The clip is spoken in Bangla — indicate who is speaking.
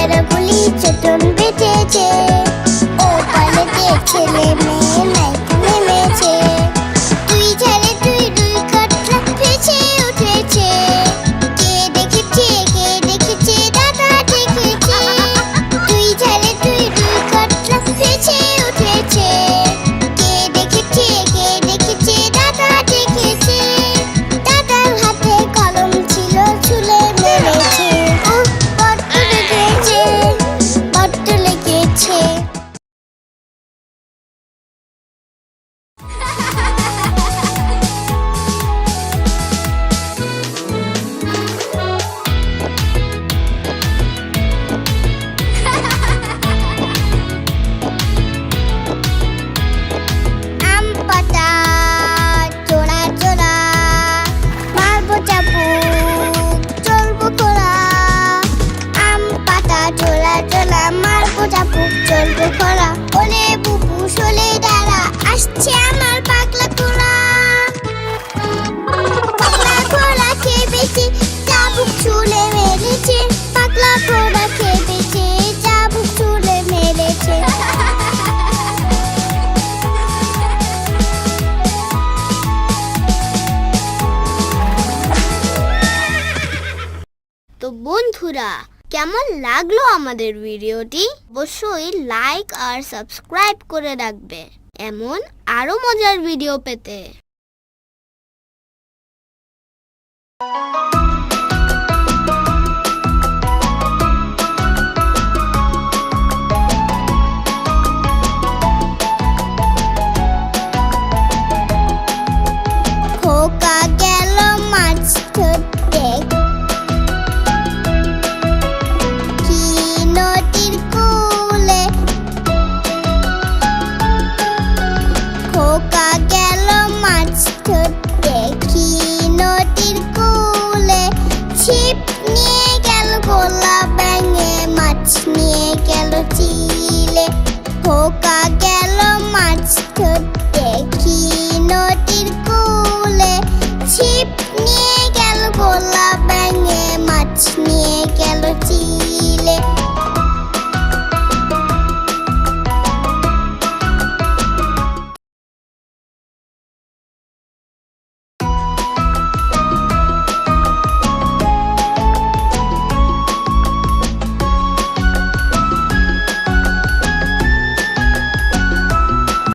Speaker 1: তেরা গুলি চটন বেঁচেছে। ও পালে ছেলে চলবো খরা ওলে বুবু শোলে দাঁড়া আসছে আমার পাগলা খোলা। পাগলা খোলা খেয়ে বেঁচে, চাবুক ছুলে মেরেছে। পাগলা খোলা খেয়ে চাবুক ছুলে মেরেছে। তো বন্ধুরা কেমন লাগল আমাদের ভিডিওটি? অবশ্যই লাইক আর সাবস্ক্রাইব করে রাখবে। এমন আরও মজার ভিডিও পেতে। ছিপ নিয়ে গেল গোলা ব্যাঙে মাছ নিয়ে গেল চিলে খোকা গেল